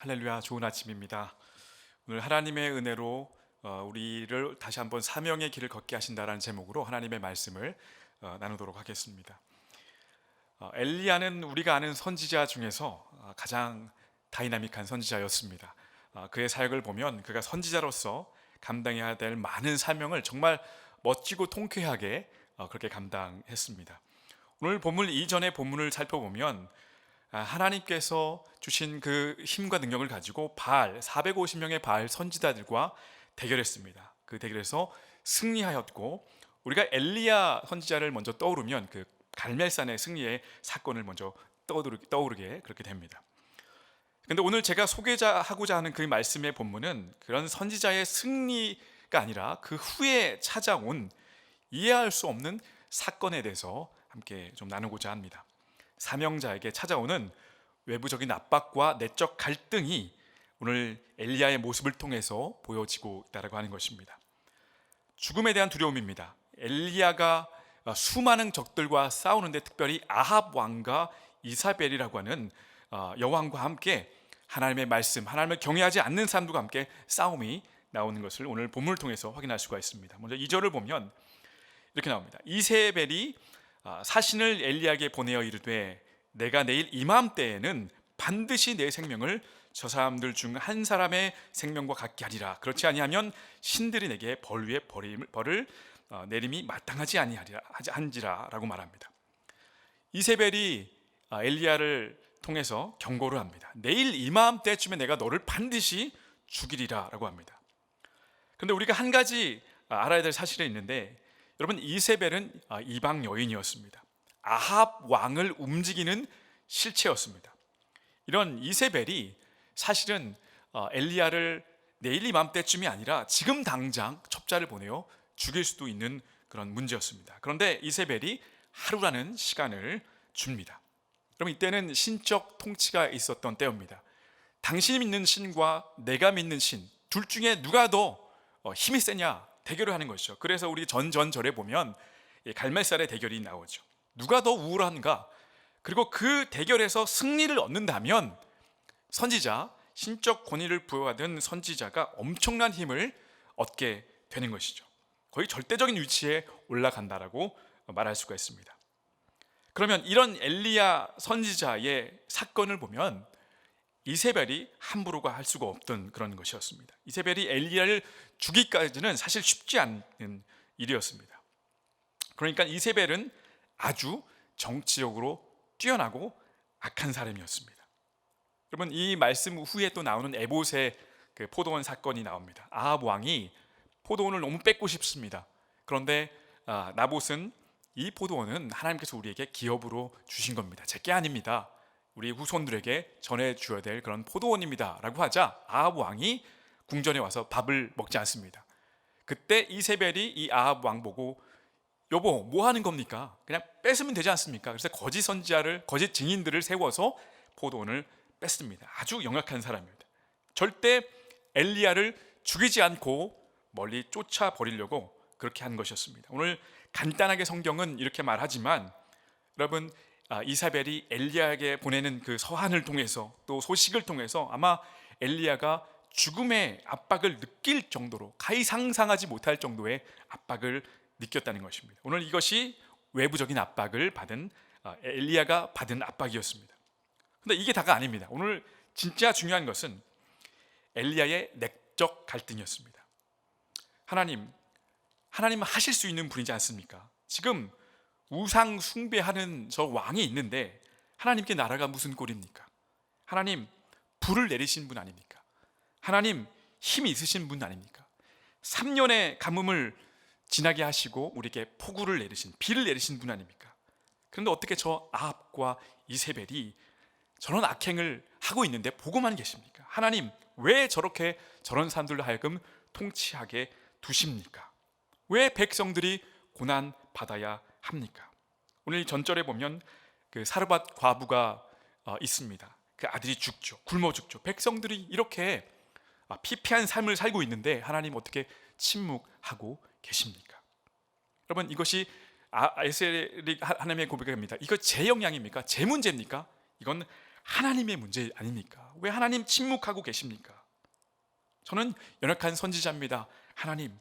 할렐루야 좋은 아침입니다. 오늘 하나님의 은혜로 어, 우리를 다시 한번 사명의 길을 걷게 하신다라는 제목으로 하나님의 말씀을 어, 나누도록 하겠습니다. 어, 엘리야는 우리가 아는 선지자 중에서 어, 가장 다이나믹한 선지자였습니다. 어, 그의 사역을 보면 그가 선지자로서 감당해야 될 많은 사명을 정말 멋지고 통쾌하게 어, 그렇게 감당했습니다. 오늘 본문 이전의 본문을 살펴보면 아, 하나님께서 주신 그 힘과 능력을 가지고 바알 450명의 바알 선지자들과 대결했습니다. 그 대결에서 승리하였고 우리가 엘리야 선지자를 먼저 떠오르면 그 갈멜산의 승리의 사건을 먼저 떠오르, 떠오르게 그렇게 됩니다. 근데 오늘 제가 소개하고자 하는 그 말씀의 본문은 그런 선지자의 승리가 아니라 그 후에 찾아온 이해할 수 없는 사건에 대해서 함께 좀 나누고자 합니다. 사명자에게 찾아오는 외부적인 압박과 내적 갈등이 오늘 엘리야의 모습을 통해서 보여지고 있다고 하는 것입니다. 죽음에 대한 두려움입니다. 엘리야가 수많은 적들과 싸우는데 특별히 아합 왕과 이사벨이라고 하는 어, 여왕과 함께 하나님의 말씀, 하나님을 경외하지 않는 사람들과 함께 싸움이 나오는 것을 오늘 본문을 통해서 확인할 수가 있습니다. 먼저 2절을 보면 이렇게 나옵니다. 이세벨이 아, 사신을 엘리야에게 보내어 이르되 내가 내일 이맘때에는 반드시 내 생명을 저 사람들 중 한 사람의 생명과 같게 하리라. 그렇지 아니하면 신들이 내게 벌 위에 벌을, 벌을 어, 내림이 마땅하지 아니하리라 하지 한지라라고 말합니다. 이세벨이 아, 엘리야를 통해서 경고를 합니다. 내일 이맘때쯤에 내가 너를 반드시 죽이리라라고 합니다. 그런데 우리가 한 가지 아, 알아야 될 사실이 있는데 여러분 이세벨은 아, 이방 여인이었습니다. 아합 왕을 움직이는 실체였습니다. 이런 이세벨이 사실은 어, 엘리야를 내일 이맘때쯤이 아니라 지금 당장 첩자를 보내어 죽일 수도 있는 그런 문제였습니다. 그런데 이세벨이 하루라는 시간을 줍니다. 그럼 이때는 신적 통치가 있었던 때입니다. 당신이 믿는 신과 내가 믿는 신 둘 중에 누가 더 어, 힘이 세냐 대결을 하는 것이죠. 그래서 우리 전전절에 보면 갈멜살의 대결이 나오죠. 누가 더 우월한가? 그리고 그 대결에서 승리를 얻는다면 선지자, 신적 권위를 부여받은 선지자가 엄청난 힘을 얻게 되는 것이죠. 거의 절대적인 위치에 올라간다라고 말할 수가 있습니다. 그러면 이런 엘리야 선지자의 사건을 보면 이세벨이 함부로가 할 수가 없던 그런 것이었습니다. 이세벨이 엘리야를 죽이기까지는 사실 쉽지 않은 일이었습니다. 그러니까 이세벨은 아주 정치적으로 뛰어나고 악한 사람이었습니다. 여러분 이 말씀 후에 또 나오는 에봇의 그 포도원 사건이 나옵니다. 아합 왕이 포도원을 너무 뺏고 싶습니다. 그런데 아, 나봇은 이 포도원은 하나님께서 우리에게 기업으로 주신 겁니다. 제게 아닙니다. 우리 후손들에게 전해 주어야 될 그런 포도원입니다라고 하자 아합 왕이 궁전에 와서 밥을 먹지 않습니다. 그때 이세벨이 이 아합 왕 보고 여보 뭐 하는 겁니까? 그냥 뺏으면 되지 않습니까? 그래서 거짓 선지자를 거짓 증인들을 세워서 포도원을 뺐습니다. 아주 영악한 사람입니다. 절대 엘리야를 죽이지 않고 멀리 쫓아 버리려고 그렇게 한 것이었습니다. 오늘 간단하게 성경은 이렇게 말하지만 여러분 아, 이사벨이 엘리야에게 보내는 그 서한을 통해서 또 소식을 통해서 아마 엘리야가 죽음의 압박을 느낄 정도로 가히 상상하지 못할 정도의 압박을 느꼈다는 것입니다. 오늘 이것이 외부적인 압박을 받은 아, 엘리야가 받은 압박이었습니다. 근데 이게 다가 아닙니다. 오늘 진짜 중요한 것은 엘리야의 내적 갈등이었습니다. 하나님, 하나님은 하실 수 있는 분이지 않습니까? 지금 우상 숭배하는 저 왕이 있는데 하나님께 나라가 무슨 꼴입니까? 하나님 불을 내리신 분 아닙니까? 하나님 힘이 있으신 분 아닙니까? 3년의 가뭄을 지나게 하시고 우리에게 폭우를 내리신 비를 내리신 분 아닙니까? 그런데 어떻게 저 아합과 이세벨이 저런 악행을 하고 있는데 보고만 계십니까? 하나님 왜 저렇게 저런 사람들로 하여금 통치하게 두십니까? 왜 백성들이 고난 받아야 합니까? 오늘 전절에 보면 그 사르밧 과부가 어, 있습니다. 그 아들이 죽죠. 굶어 죽죠. 백성들이 이렇게 아, 피폐한 삶을 살고 있는데 하나님 어떻게 침묵하고 계십니까? 여러분 이것이 아, 에셀이 하나님의 고백입니다. 이거 제 영향입니까? 제 문제입니까? 이건 하나님의 문제 아닙니까? 왜 하나님 침묵하고 계십니까? 저는 연약한 선지자입니다. 하나님,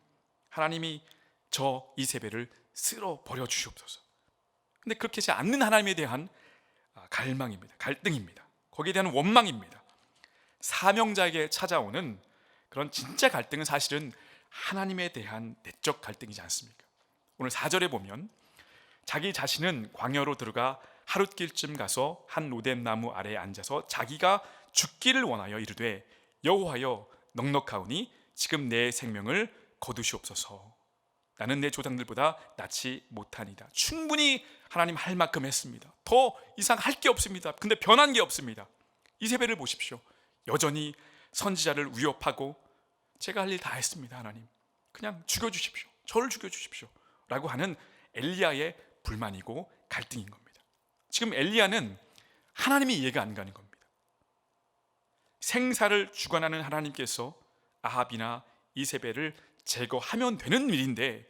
하나님이 저 이세벨을 쓸어 버려 주시옵소서. 근데 그렇게 하지 않는 하나님에 대한 아, 갈망입니다. 갈등입니다. 거기에 대한 원망입니다. 사명자에게 찾아오는 그런 진짜 갈등은 사실은 하나님에 대한 내적 갈등이지 않습니까? 오늘 4절에 보면 자기 자신은 광야로 들어가 하룻길쯤 가서 한 로뎀 나무 아래에 앉아서 자기가 죽기를 원하여 이르되 여호와여 넉넉하오니 지금 내 생명을 거두시옵소서. 나는 내 조상들보다 낫지 못하니다. 충분히 하나님 할 만큼 했습니다. 더 이상 할 게 없습니다. 근데 변한 게 없습니다. 이세벨을 보십시오. 여전히 선지자를 위협하고 제가 할 일 다 했습니다. 하나님. 그냥 죽여 주십시오. 저를 죽여 주십시오. 라고 하는 엘리야의 불만이고 갈등인 겁니다. 지금 엘리야는 하나님이 이해가 안 가는 겁니다. 생사를 주관하는 하나님께서 아합이나 이세벨을 제거하면 되는 일인데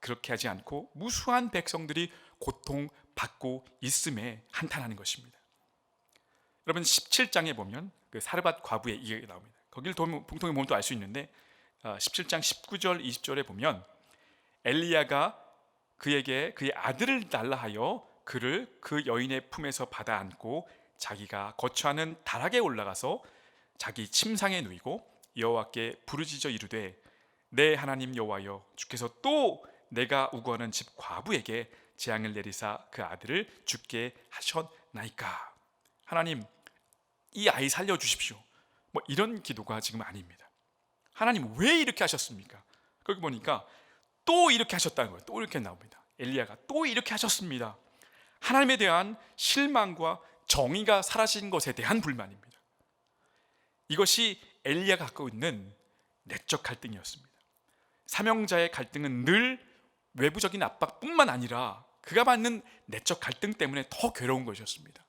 그렇게 하지 않고 무수한 백성들이 고통 받고 있음에 한탄하는 것입니다. 여러분 17장에 보면 그 사르밧 과부의 이야기 나옵니다. 거기를 봉통해 보면 또 알 수 있는데 17장 19절 20절에 보면 엘리야가 그에게 그의 아들을 달라 하여 그를 그 여인의 품에서 받아 안고 자기가 거처하는 다락에 올라가서 자기 침상에 누이고 여호와께 부르짖어 이르되 내 하나님 여호와여 주께서 또 내가 우거하는 집 과부에게 재앙을 내리사 그 아들을 죽게 하셨나이까? 하나님 이 아이 살려 주십시오. 뭐 이런 기도가 지금 아닙니다. 하나님 왜 이렇게 하셨습니까? 거기 보니까 또 이렇게 하셨다는 거예요. 또 이렇게 나옵니다. 엘리야가 또 이렇게 하셨습니다. 하나님에 대한 실망과 정의가 사라진 것에 대한 불만입니다. 이것이 엘리야가 갖고 있는 내적 갈등이었습니다. 사명자의 갈등은 늘 외부적인 압박뿐만 아니라 그가 받는 내적 갈등 때문에 더 괴로운 것이었습니다.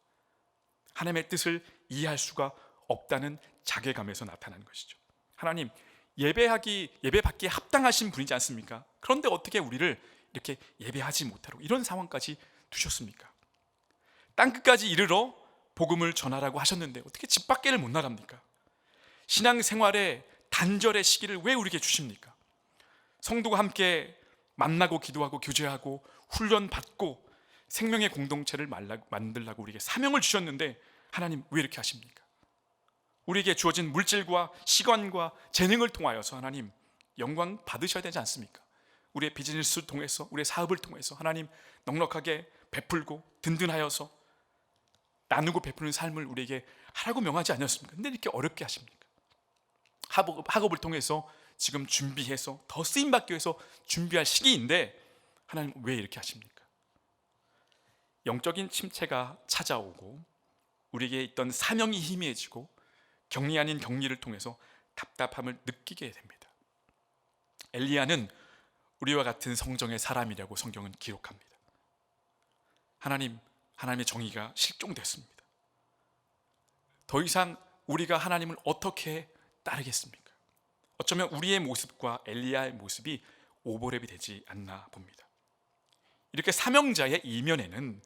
하나님의 뜻을 이해할 수가 없다는 자괴감에서 나타나는 것이죠. 하나님 예배하기 예배받기에 합당하신 분이지 않습니까? 그런데 어떻게 우리를 이렇게 예배하지 못하고 이런 상황까지 두셨습니까? 땅 끝까지 이르러 복음을 전하라고 하셨는데 어떻게 집 밖에를 못 나갑니까? 신앙 생활의 단절의 시기를 왜 우리에게 주십니까? 성도가 함께 만나고 기도하고 교제하고 훈련 받고 생명의 공동체를 만들라고 우리에게 사명을 주셨는데 하나님 왜 이렇게 하십니까? 우리에게 주어진 물질과 시간과 재능을 통하여서 하나님 영광 받으셔야 되지 않습니까? 우리의 비즈니스를 통해서 우리의 사업을 통해서 하나님 넉넉하게 베풀고 든든하여서 나누고 베푸는 삶을 우리에게 하라고 명하지 않았습니까? 근데 이렇게 어렵게 하십니까? 학업, 학업을 통해서 지금 준비해서 더 쓰임 받기 위해서 준비할 시기인데 하나님 왜 이렇게 하십니까? 영적인 침체가 찾아오고 우리에게 있던 사명이 희미해지고 격리 아닌 격리를 통해서 답답함을 느끼게 됩니다. 엘리야는 우리와 같은 성정의 사람이라고 성경은 기록합니다. 하나님, 하나님의 정의가 실종됐습니다. 더 이상 우리가 하나님을 어떻게 따르겠습니까? 어쩌면 우리의 모습과 엘리야의 모습이 오버랩이 되지 않나 봅니다. 이렇게 사명자의 이면에는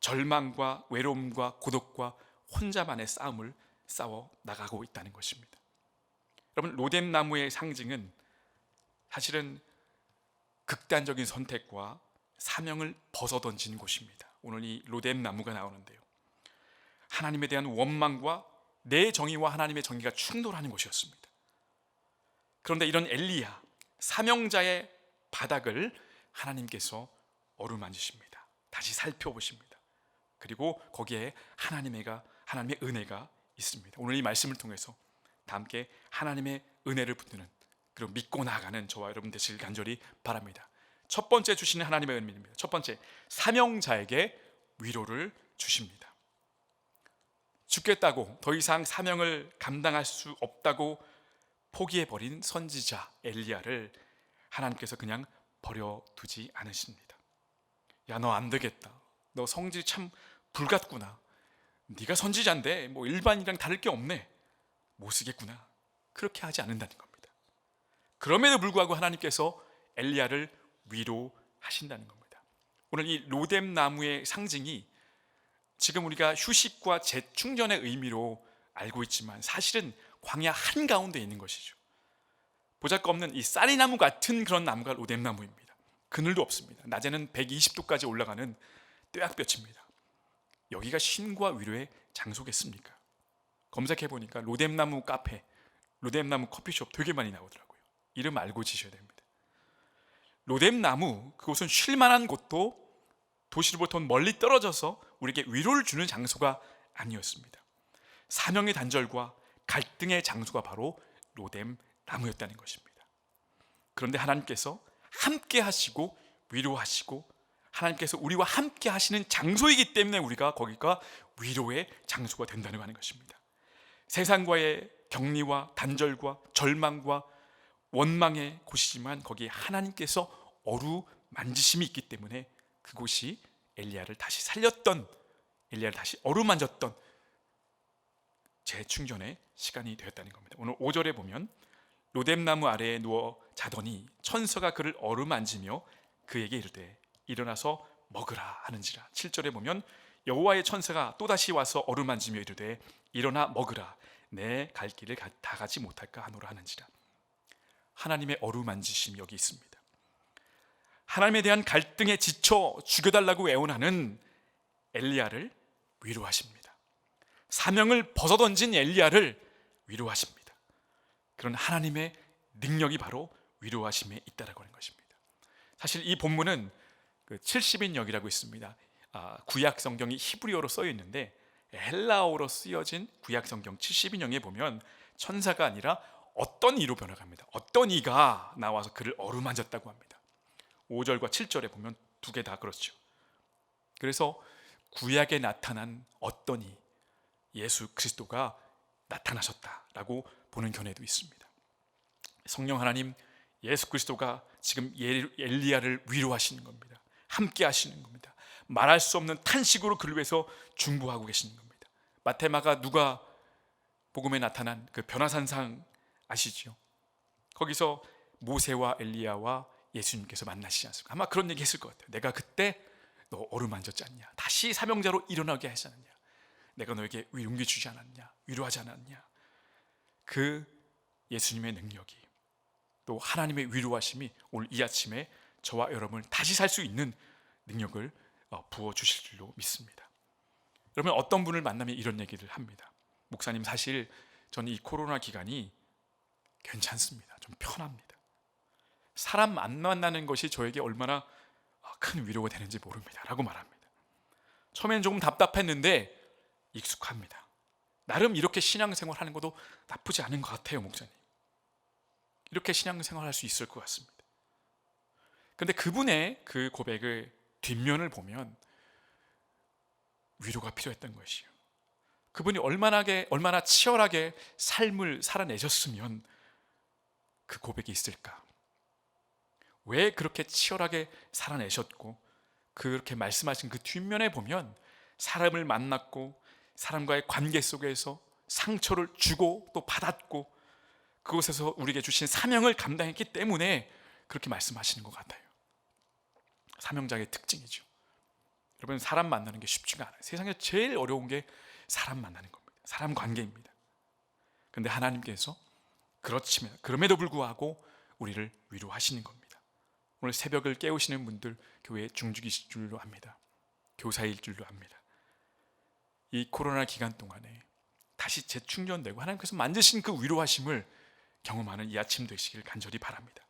절망과 외로움과 고독과 혼자만의 싸움을 싸워 나가고 있다는 것입니다. 여러분 로뎀 나무의 상징은 사실은 극단적인 선택과 사명을 벗어던진 곳입니다. 오늘 이 로뎀 나무가 나오는데요. 하나님에 대한 원망과 내 정의와 하나님의 정의가 충돌하는 것이었습니다. 그런데 이런 엘리야 사명자의 바닥을 하나님께서 어루만지십니다. 다시 살펴보십니다. 그리고 거기에 하나님의가 하나님의 은혜가 있습니다. 오늘 이 말씀을 통해서 다 함께 하나님의 은혜를 붙드는 그리고 믿고 나아가는 저와 여러분 되시길 간절히 바랍니다. 첫 번째 주시는 하나님의 은혜입니다. 첫 번째 사명자에게 위로를 주십니다. 죽겠다고 더 이상 사명을 감당할 수 없다고 포기해 버린 선지자 엘리야를 하나님께서 그냥 버려두지 않으십니다. 야 너 안 되겠다. 너 성질이 참 불같구나. 네가 선지자인데 뭐 일반이랑 다를 게 없네. 못 쓰겠구나. 그렇게 하지 않는다는 겁니다. 그럼에도 불구하고 하나님께서 엘리야를 위로하신다는 겁니다. 오늘 이 로뎀 나무의 상징이 지금 우리가 휴식과 재충전의 의미로 알고 있지만 사실은 광야 한가운데 있는 것이죠. 보잘것없는 이 쌀이나무 같은 그런 나무가 로뎀나무입니다. 그늘도 없습니다. 낮에는 120도까지 올라가는 뙤약볕입니다. 여기가 쉼과 위로의 장소겠습니까? 검색해 보니까 로뎀나무 카페, 로뎀나무 커피숍 되게 많이 나오더라고요. 이름 알고 지셔야 됩니다. 로뎀나무 그곳은 쉴 만한 곳도 도시로부터 멀리 떨어져서 우리에게 위로를 주는 장소가 아니었습니다. 사명의 단절과 갈등의 장소가 바로 로뎀 나무였다는 것입니다. 그런데 하나님께서 함께 하시고 위로하시고 하나님께서 우리와 함께 하시는 장소이기 때문에 우리가 거기가 위로의 장소가 된다는 하는 것입니다. 세상과의 격리와 단절과 절망과 원망의 곳이지만 거기에 하나님께서 어루 만지심이 있기 때문에 그곳이 엘리야를 다시 살렸던 엘리야를 다시 어루만졌던 재충전의 시간이 되었다는 겁니다. 오늘 5절에 보면 로뎀나무 아래에 누워 자더니 천사가 그를 어루만지며 그에게 이르되 일어나서 먹으라 하는지라. 7절에 보면 여호와의 천사가 또다시 와서 어루만지며 이르되 일어나 먹으라. 내 갈 길을 가- 다 가지 못할까 하노라 하는지라. 하나님의 어루만지심이 여기 있습니다. 하나님에 대한 갈등에 지쳐 죽여달라고 애원하는 엘리야를 위로하십니다 사명을 벗어던진 엘리야를 위로하십니다 그런 하나님의 능력이 바로 위로하심에 있다라고 하는 것입니다 사실 이 본문은 그 70인 역이라고 있습니다. 아, 구약 성경이 히브리어로 쓰여 있는데 헬라어로 쓰여진 구약 성경 70인역에 보면 천사가 아니라 어떤 이로 변화갑니다. 어떤 이가 나와서 그를 어루만졌다고 합니다. 5절과 7절에 보면 두 개 다 그렇죠. 그래서 구약에 나타난 어떤 이 예수 그리스도가 나타나셨다라고 보는 견해도 있습니다. 성령 하나님 예수 그리스도가 지금 예- 엘리야를 위로하시는 겁니다. 함께 하시는 겁니다. 말할 수 없는 탄식으로 그를 위해서 중보하고 계시는 겁니다. 마테마가 누가 복음에 나타난 그 변화산상 아시죠? 거기서 모세와 엘리야와 예수님께서 만나시지 않습니까? 아마 그런 얘기 했을 것 같아요. 내가 그때 너 어루만졌지 않냐? 다시 사명자로 일어나게 하지 않았냐? 내가 너에게 용기 주지 않았냐? 위로하지 않았냐? 그 예수님의 능력이 또 하나님의 위로하심이 오늘 이 아침에 저와 여러분을 다시 살 수 있는 능력을 어, 부어 주실 줄로 믿습니다. 여러분 어떤 분을 만나면 이런 얘기를 합니다. 목사님 사실 저는 이 코로나 기간이 괜찮습니다. 좀 편합니다. 사람 안 만나는 것이 저에게 얼마나 어, 큰 위로가 되는지 모릅니다라고 말합니다. 처음에는 조금 답답했는데 익숙합니다. 나름 이렇게 신앙생활 하는 것도 나쁘지 않은 것 같아요, 목사님. 이렇게 신앙생활 할 수 있을 것 같습니다. 근데 그분의 그 고백을 뒷면을 보면 위로가 필요했던 것이요. 그분이 얼마나게 얼마나 치열하게 삶을 살아내셨으면 그 고백이 있을까? 왜 그렇게 치열하게 살아내셨고 그렇게 말씀하신 그 뒷면에 보면 사람을 만났고 사람과의 관계 속에서 상처를 주고 또 받았고 그곳에서 우리에게 주신 사명을 감당했기 때문에 그렇게 말씀하시는 것 같아요. 사명자의 특징이죠. 여러분 사람 만나는 게 쉽지가 않아요. 세상에 제일 어려운 게 사람 만나는 겁니다. 사람 관계입니다. 근데 하나님께서 그렇지만 그럼에도 불구하고 우리를 위로하시는 겁니다. 오늘 새벽을 깨우시는 분들 교회 중직이실 줄로 압니다. 교사일 줄로 압니다. 이 코로나 기간 동안에 다시 재충전되고 하나님께서 만드신 그 위로하심을 경험하는 이 아침 되시길 간절히 바랍니다.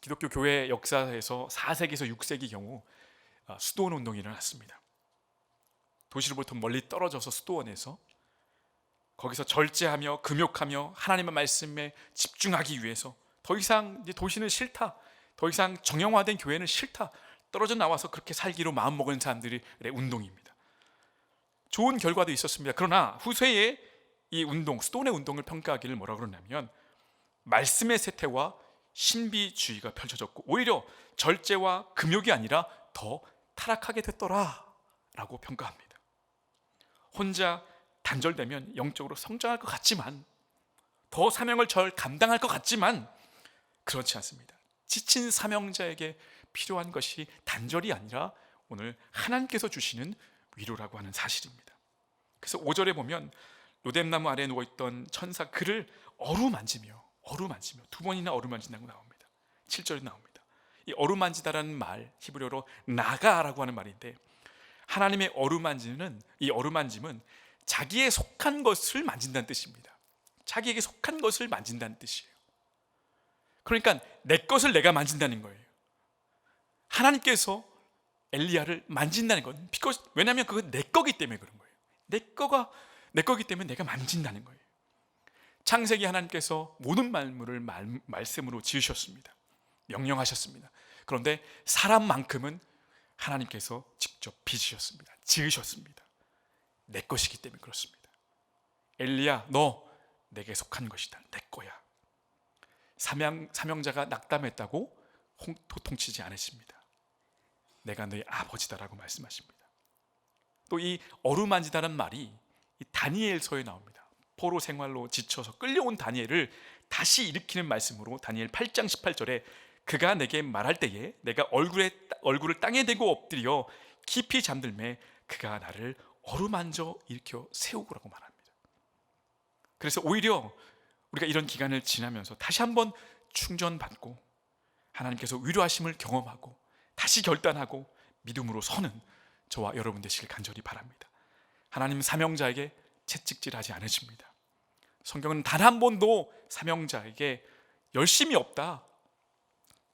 기독교 교회 역사에서 4세기에서 6세기 경우 아, 수도원 운동이 일어났습니다. 도시로부터 멀리 떨어져서 수도원에서 거기서 절제하며 금욕하며 하나님의 말씀에 집중하기 위해서 더 이상 도시는 싫다. 더 이상 정형화된 교회는 싫다. 떨어져 나와서 그렇게 살기로 마음먹은 사람들의 운동입니다. 좋은 결과도 있었습니다. 그러나 후세에 이 운동, 수도원의 운동을 평가하기를 뭐라 그러냐면 말씀의 세태와 신비주의가 펼쳐졌고 오히려 절제와 금욕이 아니라 더 타락하게 됐더라라고 평가합니다. 혼자 단절되면 영적으로 성장할 것 같지만 더 사명을 절 감당할 것 같지만 그렇지 않습니다. 지친 사명자에게 필요한 것이 단절이 아니라 오늘 하나님께서 주시는 위로라고 하는 사실입니다. 그래서 5절에 보면 로뎀나무 아래에 누워 있던 천사 그를 어루만지며 어루만지며 두 번이나 어루만진다고 나옵니다. 7절에 나옵니다. 이 어루만지다라는 말 히브리어로 나가라고 하는 말인데 하나님의 어루만지는 이 어루만짐은 자기에 속한 것을 만진다는 뜻입니다. 자기에게 속한 것을 만진다는 뜻이에요. 그러니까 내 것을 내가 만진다는 거예요. 하나님께서 엘리야를 만진다는 건 because 왜냐하면 그건 내 거기 때문에 그런 거예요. 내 거가 내 거기 때문에 내가 만진다는 거예요. 창세기 하나님께서 모든 만물을 말, 말씀으로 지으셨습니다. 명령하셨습니다. 그런데 사람만큼은 하나님께서 직접 빚으셨습니다. 지으셨습니다. 내 것이기 때문에 그렇습니다. 엘리야, 너 내게 속한 것이다. 내 거야. 사명, 사명자가 낙담했다고 홍- 도통치지 않으십니다. 내가 너희 아버지다라고 말씀하십니다. 또 이 어루만지다는 말이 이 다니엘서에 나옵니다. 포로 생활로 지쳐서 끌려온 다니엘을 다시 일으키는 말씀으로 다니엘 8장 18절에 그가 내게 말할 때에 내가 얼굴에 얼굴을 땅에 대고 엎드려 깊이 잠들매 그가 나를 어루만져 일으켜 세우고라고 말합니다. 그래서 오히려 우리가 이런 기간을 지나면서 다시 한번 충전받고 하나님께서 위로하심을 경험하고 다시 결단하고 믿음으로 서는 저와 여러분 되시길 간절히 바랍니다. 하나님 사명자에게 채찍질하지 않으십니다. 성경은 단 한 번도 사명자에게 열심이 없다,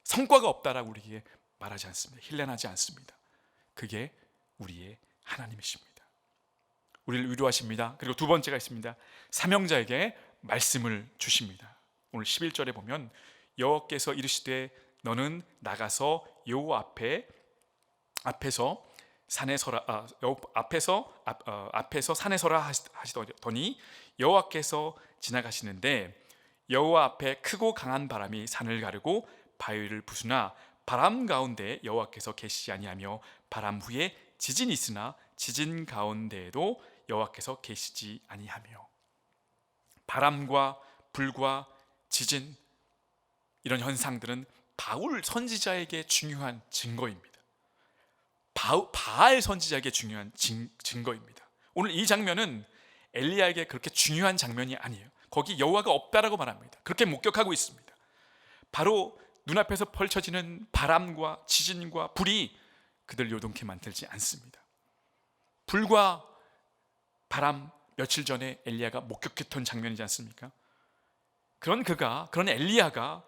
성과가 없다라고 우리에게 말하지 않습니다. 힐난하지 않습니다. 그게 우리의 하나님이십니다. 우리를 위로하십니다. 그리고 두 번째가 있습니다. 사명자에게 말씀을 주십니다. 오늘 11절에 보면 여호와께서 이르시되 너는 나가서 여호와 앞에 앞에서 산에 서라. 아, 여, 앞에서 앞, 어, 앞에서 산에 서라 하시- 하시더니 여호와께서 지나가시는데 여호와 앞에 크고 강한 바람이 산을 가르고 바위를 부수나 바람 가운데 여호와께서 계시지 아니하며 바람 후에 지진이 있으나 지진 가운데에도 여호와께서 계시지 아니하며 바람과 불과 지진 이런 현상들은 바울 선지자에게 중요한 증거입니다. 바, 바알 선지자에게 중요한 증, 증거입니다. 오늘 이 장면은 엘리야에게 그렇게 중요한 장면이 아니에요. 거기 여호와가 없다라고 말합니다. 그렇게 목격하고 있습니다. 바로 눈앞에서 펼쳐지는 바람과 지진과 불이 그들 요동케 만들지 않습니다. 불과 바람 며칠 전에 엘리야가 목격했던 장면이지 않습니까? 그런 그가 그런 엘리야가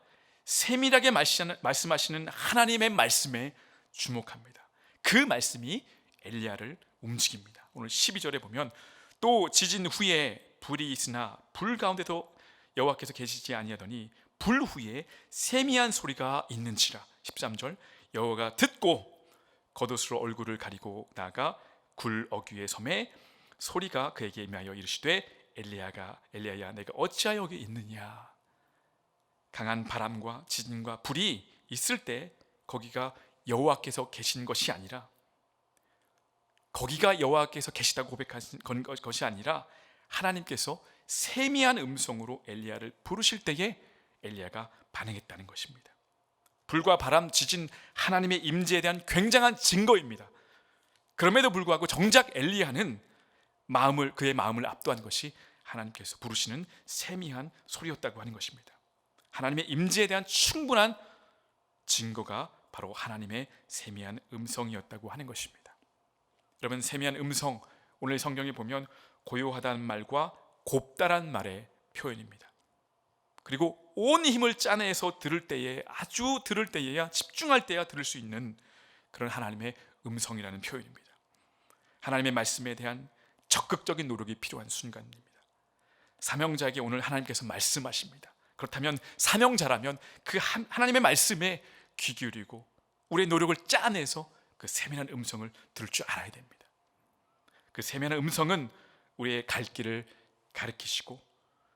세밀하게 말씀하시는- 하나님의 말씀에 주목합니다. 그 말씀이 엘리야를 움직입니다. 오늘 12절에 보면 또 지진 후에 불이 있으나 불 가운데도 여호와께서 계시지 아니하더니 불 후에 세미한 소리가 있는지라 13절 여호와가 듣고 겉옷으로 얼굴을 가리고 나가 굴 어귀의 섬에 소리가 그에게 임하여 이르시되 엘리야가 엘리야야 내가 어찌하여 여기 있느냐 강한 바람과 지진과 불이 있을 때 거기가 여호와께서 계신 것이 아니라 거기가 여호와께서 계시다고 고백하신 건- 것이 아니라 하나님께서 세미한 음성으로 엘리야를 부르실 때에 엘리야가 반응했다는 것입니다. 불과 바람, 지진, 하나님의 임재에 대한 굉장한 증거입니다. 그럼에도 불구하고 정작 엘리야는 마음을 그의 마음을 압도한 것이 하나님께서 부르시는 세미한 소리였다고 하는 것입니다. 하나님의 임재에 대한 충분한 증거가 바로 하나님의 세미한 음성이었다고 하는 것입니다. 여러분 세미한 음성 오늘 성경에 보면 고요하다는 말과 곱다란 말의 표현입니다. 그리고 온 힘을 짜내서 들을 때에 아주 들을 때에야 집중할 때야 들을 수 있는 그런 하나님의 음성이라는 표현입니다. 하나님의 말씀에 대한 적극적인 노력이 필요한 순간입니다. 사명자에게 오늘 하나님께서 말씀하십니다. 그렇다면 사명자라면 그 한- 하나님의 말씀에 귀 기울이고 우리의 노력을 짜내서 그 세밀한 음성을 들을 줄 알아야 됩니다. 그 세밀한 음성은 우리의 갈 길을 가르치시고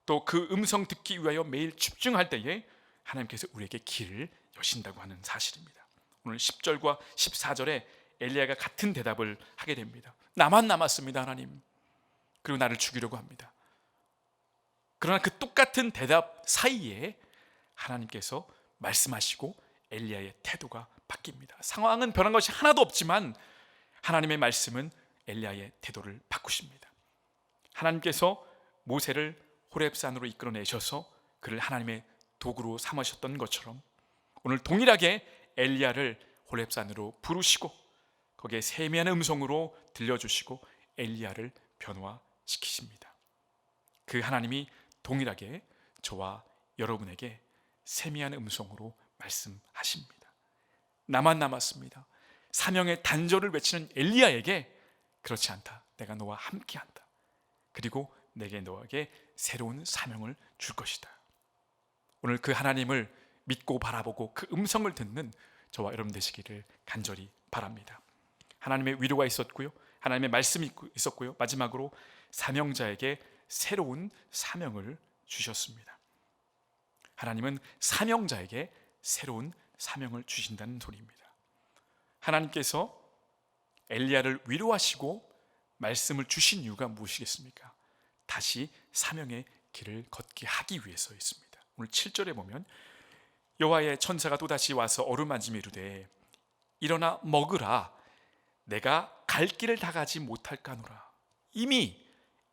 또 그 음성 듣기 위하여 매일 집중할 때에 하나님께서 우리에게 길을 여신다고 하는 사실입니다. 오늘 10절과 14절에 엘리야가 같은 대답을 하게 됩니다. 나만 남았습니다, 하나님. 그리고 나를 죽이려고 합니다. 그러나 그 똑같은 대답 사이에 하나님께서 말씀하시고 엘리야의 태도가 바뀝니다. 상황은 변한 것이 하나도 없지만 하나님의 말씀은 엘리야의 태도를 바꾸십니다. 하나님께서 모세를 호렙산으로 이끌어내셔서 그를 하나님의 도구로 삼으셨던 것처럼 오늘 동일하게 엘리야를 호렙산으로 부르시고 거기에 세미한 음성으로 들려주시고 엘리야를 변화시키십니다. 그 하나님이 동일하게 저와 여러분에게 세미한 음성으로 말씀하십니다. 나만 남았습니다. 사명의 단절을 외치는 엘리야에게 그렇지 않다. 내가 너와 함께한다. 그리고 내게 너에게 새로운 사명을 줄 것이다. 오늘 그 하나님을 믿고 바라보고 그 음성을 듣는 저와 여러분 되시기를 간절히 바랍니다. 하나님의 위로가 있었고요. 하나님의 말씀이 있었고요. 마지막으로 사명자에게 새로운 사명을 주셨습니다. 하나님은 사명자에게 새로운 사명을 주신다는 소리입니다. 하나님께서 엘리야를 위로하시고 말씀을 주신 이유가 무엇이겠습니까? 다시 사명의 길을 걷게 하기 위해서였습니다. 오늘 7절에 보면 여호와의 천사가 또다시 와서 어루만지며 이르되 일어나 먹으라 내가 갈 길을 다 가지 못할까노라 이미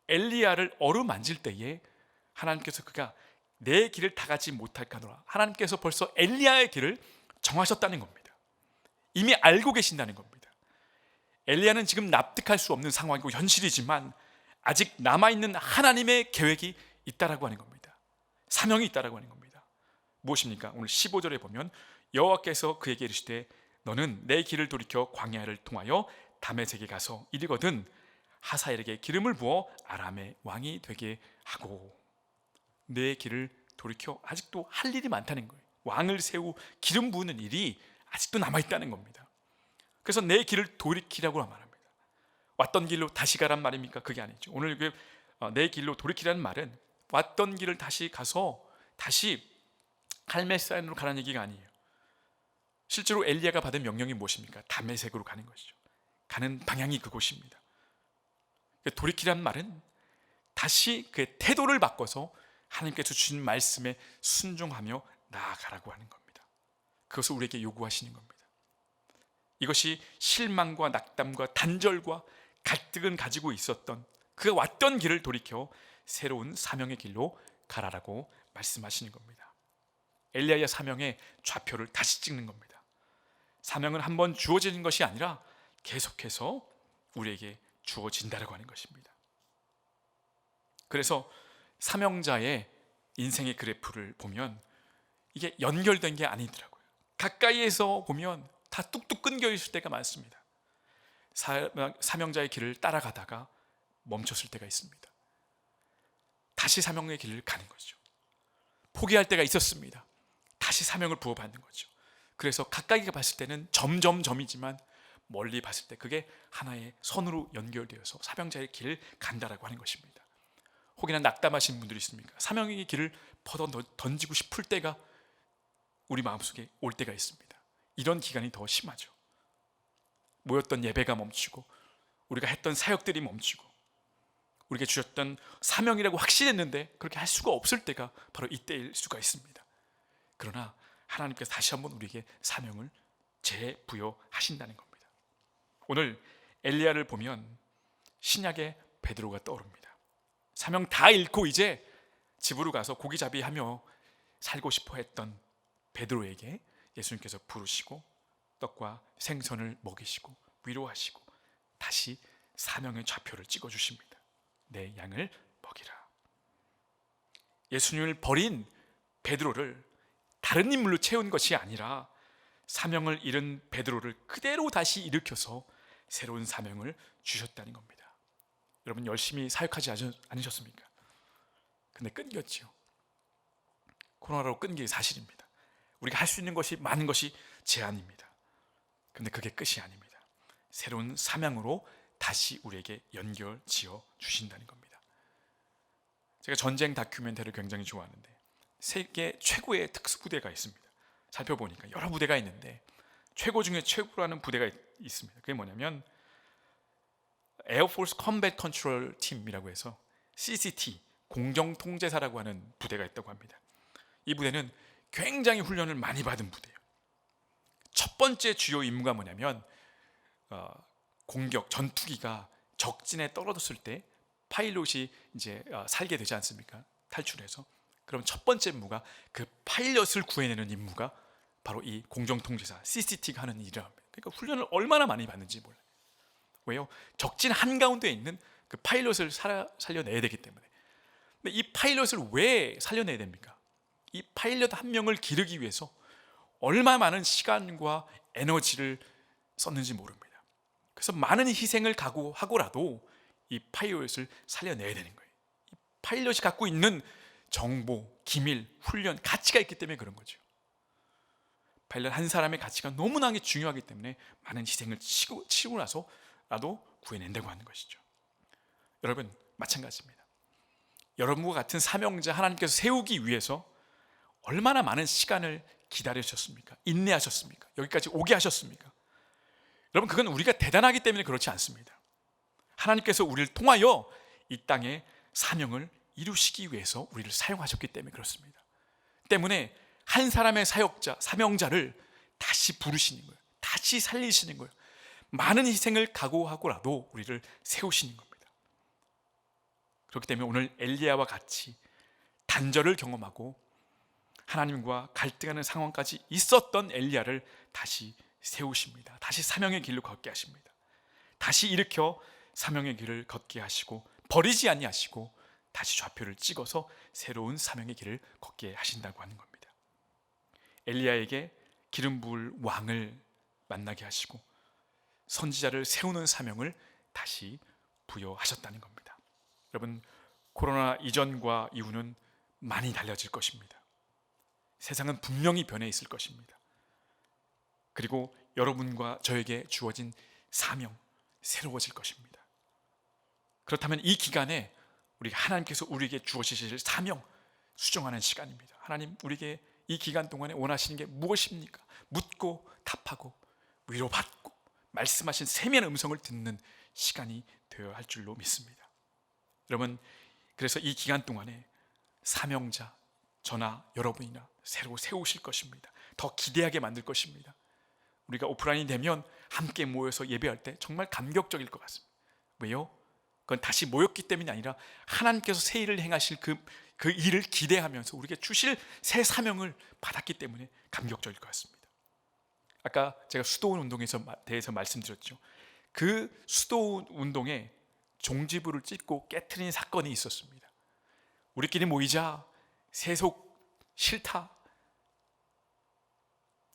엘리야를 어루만질 때에 하나님께서 그가 내 길을 다 가지 못할까노라. 하나님께서 벌써 엘리야의 길을 정하셨다는 겁니다. 이미 알고 계신다는 겁니다. 엘리야는 지금 납득할 수 없는 상황이고 현실이지만 아직 남아 있는 하나님의 계획이 있다라고 하는 겁니다. 사명이 있다라고 하는 겁니다. 무엇입니까? 오늘 15절에 보면 여호와께서 그에게 이르시되 너는 내 길을 돌이켜 광야를 통하여 다메섹에 가서 이르거든 하사엘에게 기름을 부어 아람의 왕이 되게 하고 내 길을 돌이켜 아직도 할 일이 많다는 거예요. 왕을 세우 기름 부는 일이 아직도 남아 있다는 겁니다. 그래서 내 길을 돌이키라고 말합니다. 왔던 길로 다시 가란 말입니까? 그게 아니죠. 오늘 그내 길로 돌이키라는 말은 왔던 길을 다시 가서 다시 갈멜산으로 가라는 얘기가 아니에요. 실제로 엘리야가 받은 명령이 무엇입니까? 다메섹으로 가는 것이죠. 가는 방향이 그곳입니다. 돌이키란 말은 다시 그의 태도를 바꿔서 하나님께서 주신 말씀에 순종하며 나아가라고 하는 겁니다. 그것을 우리에게 요구하시는 겁니다. 이것이 실망과 낙담과 단절과 갈등을 가지고 있었던 그가 왔던 길을 돌이켜 새로운 사명의 길로 가라라고 말씀하시는 겁니다. 엘리야의 사명의 좌표를 다시 찍는 겁니다. 사명은 한번 주어지는 것이 아니라 계속해서 우리에게 주어진다라고 하는 것입니다. 그래서 사명자의 인생의 그래프를 보면 이게 연결된 게 아니더라고요. 가까이에서 보면 다 뚝뚝 끊겨 있을 때가 많습니다. 사명자의 길을 따라가다가 멈췄을 때가 있습니다. 다시 사명의 길을 가는 거죠. 포기할 때가 있었습니다. 다시 사명을 부어받는 거죠. 그래서 가까이 봤을 때는 점점점이지만 멀리 봤을 때 그게 하나의 선으로 연결되어서 사명자의 길을 간다라고 하는 것입니다. 혹이나 낙담하신 분들이 있습니까? 사명의 길을 퍼더 던지고 싶을 때가 우리 마음속에 올 때가 있습니다. 이런 기간이 더 심하죠. 모였던 예배가 멈추고 우리가 했던 사역들이 멈추고 우리에게 주셨던 사명이라고 확신했는데 그렇게 할 수가 없을 때가 바로 이때일 수가 있습니다. 그러나 하나님께서 다시 한번 우리에게 사명을 재부여하신다는 겁니다. 오늘 엘리야를 보면 신약의 베드로가 떠오릅니다. 사명 다 잃고 이제 집으로 가서 고기잡이하며 살고 싶어 했던 베드로에게 예수님께서 부르시고 떡과 생선을 먹이시고 위로하시고 다시 사명의 좌표를 찍어 주십니다. 내 양을 먹이라. 예수님을 버린 베드로를 다른 인물로 채운 것이 아니라 사명을 잃은 베드로를 그대로 다시 일으켜서 새로운 사명을 주셨다는 겁니다. 여러분 열심히 사역하지 않으셨습니까? 근데 끊겼죠. 코로나로 끊긴 사실입니다. 우리가 할 수 있는 것이 많은 것이 제한입니다. 근데 그게 끝이 아닙니다. 새로운 사명으로 다시 우리에게 연결 지어 주신다는 겁니다. 제가 전쟁 다큐멘터리를 굉장히 좋아하는데 세계 최고의 특수부대가 있습니다. 살펴보니까 여러 부대가 있는데 최고 중에 최고라는 부대가 있습니다. 그게 뭐냐면 에어포스 컴뱃 컨트롤 팀이라고 해서 CCT 공정 통제사라고 하는 부대가 있다고 합니다. 이 부대는 굉장히 훈련을 많이 받은 부대예요. 첫 번째 주요 임무가 뭐냐면 어, 공격 전투기가 적진에 떨어졌을 때 파일럿이 이제 어, 살게 되지 않습니까? 탈출해서. 그럼 첫 번째 임무가 그 파일럿을 구해내는 임무가 바로 이 공정통제사 CCT가 하는 일이랍니다. 그러니까 훈련을 얼마나 많이 받는지 몰라요. 왜요? 적진 한가운데 있는 그 파일럿을 살아, 살려내야 되기 때문에. 근데 이 파일럿을 왜 살려내야 됩니까? 이 파일럿 한 명을 기르기 위해서 얼마 많은 시간과 에너지를 썼는지 모릅니다. 그래서 많은 희생을 각오하고라도 이 파일럿을 살려내야 되는 거예요. 이 파일럿이 갖고 있는 정보, 기밀, 훈련, 가치가 있기 때문에 그런 거죠. 파일럿 한 사람의 가치가 너무나 중요하기 때문에 많은 희생을 치고, 치고 나서라도 구해낸다고 하는 것이죠. 여러분 마찬가지입니다. 여러분과 같은 사명자 하나님께서 세우기 위해서 얼마나 많은 시간을 기다리셨습니까? 인내하셨습니까? 여기까지 오게 하셨습니까? 여러분 그건 우리가 대단하기 때문에 그렇지 않습니다. 하나님께서 우리를 통하여 이 땅에 사명을 이루시기 위해서 우리를 사용하셨기 때문에 그렇습니다. 때문에 한 사람의 사역자, 사명자를 다시 부르시는 거예요. 다시 살리시는 거예요. 많은 희생을 각오하고라도 우리를 세우시는 겁니다. 그렇기 때문에 오늘 엘리야와 같이 단절을 경험하고 하나님과 갈등하는 상황까지 있었던 엘리야를 다시 세우십니다. 다시 사명의 길로 걷게 하십니다. 다시 일으켜 사명의 길을 걷게 하시고 버리지 아니하시고 다시 좌표를 찍어서 새로운 사명의 길을 걷게 하신다고 하는 겁니다. 엘리야에게 기름 부을 왕을 만나게 하시고 선지자를 세우는 사명을 다시 부여하셨다는 겁니다. 여러분 코로나 이전과 이후는 많이 달라질 것입니다. 세상은 분명히 변해 있을 것입니다. 그리고 여러분과 저에게 주어진 사명 새로워질 것입니다. 그렇다면 이 기간에 우리가 하나님께서 우리에게 주어지실 사명 수정하는 시간입니다. 하나님 우리에게 이 기간 동안에 원하시는 게 무엇입니까? 묻고 답하고 위로받고 말씀하신 세미한 음성을 듣는 시간이 되어야 할 줄로 믿습니다. 여러분 그래서 이 기간 동안에 사명자 저나 여러분이나 새로 세우실 것입니다. 더 기대하게 만들 것입니다. 우리가 오프라인이 되면 함께 모여서 예배할 때 정말 감격적일 것 같습니다. 왜요? 그건 다시 모였기 때문이 아니라 하나님께서 새 일을 행하실 그, 그 일을 기대하면서 우리에게 주실 새 사명을 받았기 때문에 감격적일 것 같습니다. 아까 제가 수도원 운동에서 대해서 말씀드렸죠. 그 수도원 운동에 종지부를 찍고 깨트린 사건이 있었습니다. 우리끼리 모이자 세속 싫다.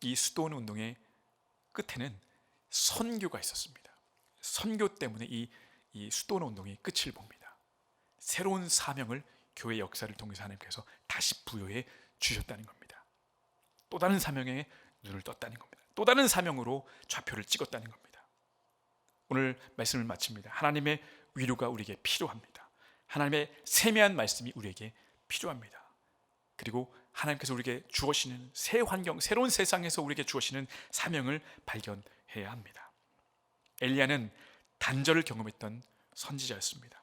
이 수도원 운동의 끝에는 선교가 있었습니다. 선교 때문에 이, 이 수도원 운동이 끝을 봅니다. 새로운 사명을 교회 역사를 통해서 하나님께서 다시 부여해 주셨다는 겁니다. 또 다른 사명에 눈을 떴다는 겁니다. 또 다른 사명으로 좌표를 찍었다는 겁니다. 오늘 말씀을 마칩니다. 하나님의 위로가 우리에게 필요합니다. 하나님의 세미한 말씀이 우리에게 필요합니다. 그리고 하나님께서 우리에게 주어시는 새 환경, 새로운 세상에서 우리에게 주어시는 사명을 발견해야 합니다. 엘리야는 단절을 경험했던 선지자였습니다.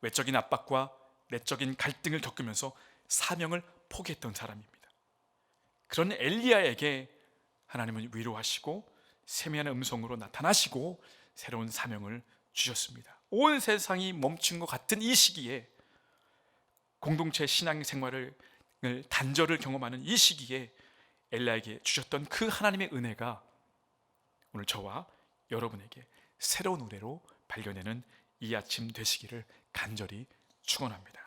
외적인 압박과 내적인 갈등을 겪으면서 사명을 포기했던 사람입니다. 그런 엘리야에게 하나님은 위로하시고 세미한 음성으로 나타나시고 새로운 사명을 주셨습니다. 온 세상이 멈춘 것 같은 이 시기에 공동체 신앙 생활을 단절을 경험하는 이 시기에 엘라에게 주셨던 그 하나님의 은혜가 오늘 저와 여러분에게 새로운 은혜로 발견되는 이 아침 되시기를 간절히 축원합니다.